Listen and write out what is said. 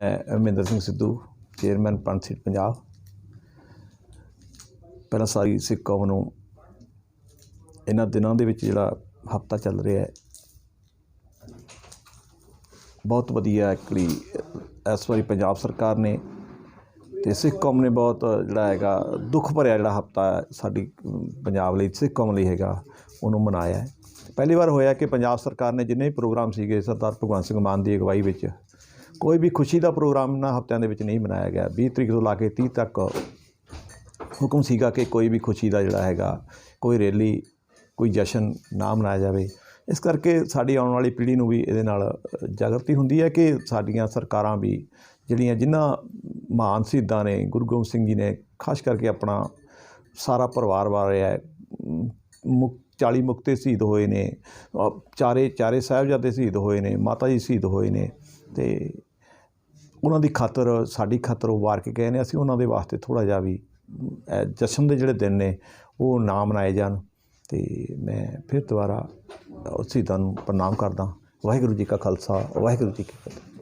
ਮੈਂ Amarinder Singh Sidhu, chairman Panth seat Punjab. ਪਹਿਲਾਂ ਸਾਰੀ ਸਿੱਖ ਕੌਮ ਨੂੰ ਇਹਨਾਂ ਦਿਨਾਂ ਦੇ ਵਿੱਚ ਜਿਹੜਾ ਹਫਤਾ ਚੱਲ ਰਿਹਾ ਹੈ, ਬਹੁਤ ਵਧੀਆ ਐਕਚੁਅਲੀ ਇਸ ਵਾਰੀ ਪੰਜਾਬ ਸਰਕਾਰ ਨੇ ਤੇ ਸਿੱਖ ਕੌਮ ਨੇ ਬਹੁਤ ਜਿਹੜਾ ਹੈਗਾ ਦੁੱਖ ਭਰਿਆ ਜਿਹੜਾ ਹਫਤਾ ਸਾਡੀ ਪੰਜਾਬ ਲਈ, ਸਿੱਖ ਕੌਮ ਲਈ ਹੈਗਾ, ਉਹਨੂੰ ਮਨਾਇਆ ਹੈ। ਪਹਿਲੀ ਵਾਰ ਹੋਇਆ ਕਿ ਪੰਜਾਬ ਸਰਕਾਰ ਨੇ ਜਿੰਨੇ ਵੀ ਪ੍ਰੋਗਰਾਮ ਸੀਗੇ, ਸਰਦਾਰ ਭਗਵੰਤ ਸਿੰਘ ਮਾਨ ਦੀ ਅਗਵਾਈ ਵਿੱਚ ਕੋਈ ਵੀ ਖੁਸ਼ੀ ਦਾ ਪ੍ਰੋਗਰਾਮ ਇਹਨਾਂ ਹਫ਼ਤਿਆਂ ਦੇ ਵਿੱਚ ਨਹੀਂ ਮਨਾਇਆ ਗਿਆ। 20 ਤਰੀਕ ਤੋਂ ਲਾ ਕੇ 30 ਤੱਕ ਹੁਕਮ ਸੀਗਾ ਕਿ ਕੋਈ ਵੀ ਖੁਸ਼ੀ ਦਾ ਜਿਹੜਾ ਹੈਗਾ, ਕੋਈ ਰੈਲੀ, ਕੋਈ ਜਸ਼ਨ ਨਾ ਮਨਾਇਆ ਜਾਵੇ। ਇਸ ਕਰਕੇ ਸਾਡੀ ਆਉਣ ਵਾਲੀ ਪੀੜ੍ਹੀ ਨੂੰ ਵੀ ਇਹਦੇ ਨਾਲ ਜਾਗਰਤੀ ਹੁੰਦੀ ਹੈ ਕਿ ਸਾਡੀਆਂ ਸਰਕਾਰਾਂ ਵੀ ਜਿਹੜੀਆਂ ਜਿਨ੍ਹਾਂ ਮਹਾਨ ਸ਼ਹੀਦਾਂ ਨੇ, ਗੁਰੂ ਗੋਬਿੰਦ ਸਿੰਘ ਜੀ ਨੇ ਖਾਸ ਕਰਕੇ ਆਪਣਾ ਸਾਰਾ ਪਰਿਵਾਰ ਵਾਰਿਆ ਹੈ ਮੁਕ 40 ਮੁਕਤੇ ਸ਼ਹੀਦ ਹੋਏ ਨੇ ਚਾਰੇ ਚਾਰੇ ਸਾਹਿਬਜ਼ਾਦੇ ਸ਼ਹੀਦ ਹੋਏ ਨੇ, ਮਾਤਾ ਜੀ ਸ਼ਹੀਦ ਹੋਏ ਨੇ ਤੇ ਉਹਨਾਂ ਦੀ ਖਾਤਰ, ਸਾਡੀ ਖਾਤਰ ਉਹ ਵਾਰ ਕੇ ਗਏ ਨੇ, ਅਸੀਂ ਉਹਨਾਂ ਦੇ ਵਾਸਤੇ ਥੋੜਾ ਜਿਹਾ ਵੀ ਜਸ਼ਨ ਦੇ ਜਿਹੜੇ ਦਿਨ ਨੇ, ਉਹ ਨਾ ਮਨਾਏ ਜਾਣ। ਤੇ ਮੈਂ ਫਿਰ ਦੁਬਾਰਾ ਉਸ ਸ਼ਹੀਦਾਂ ਨੂੰ ਪ੍ਰਣਾਮ ਕਰਦਾ। ਵਾਹਿਗੁਰੂ ਜੀ ਕਾ ਖਾਲਸਾ, ਵਾਹਿਗੁਰੂ ਜੀ ਕੀ ਫਤਿਹ।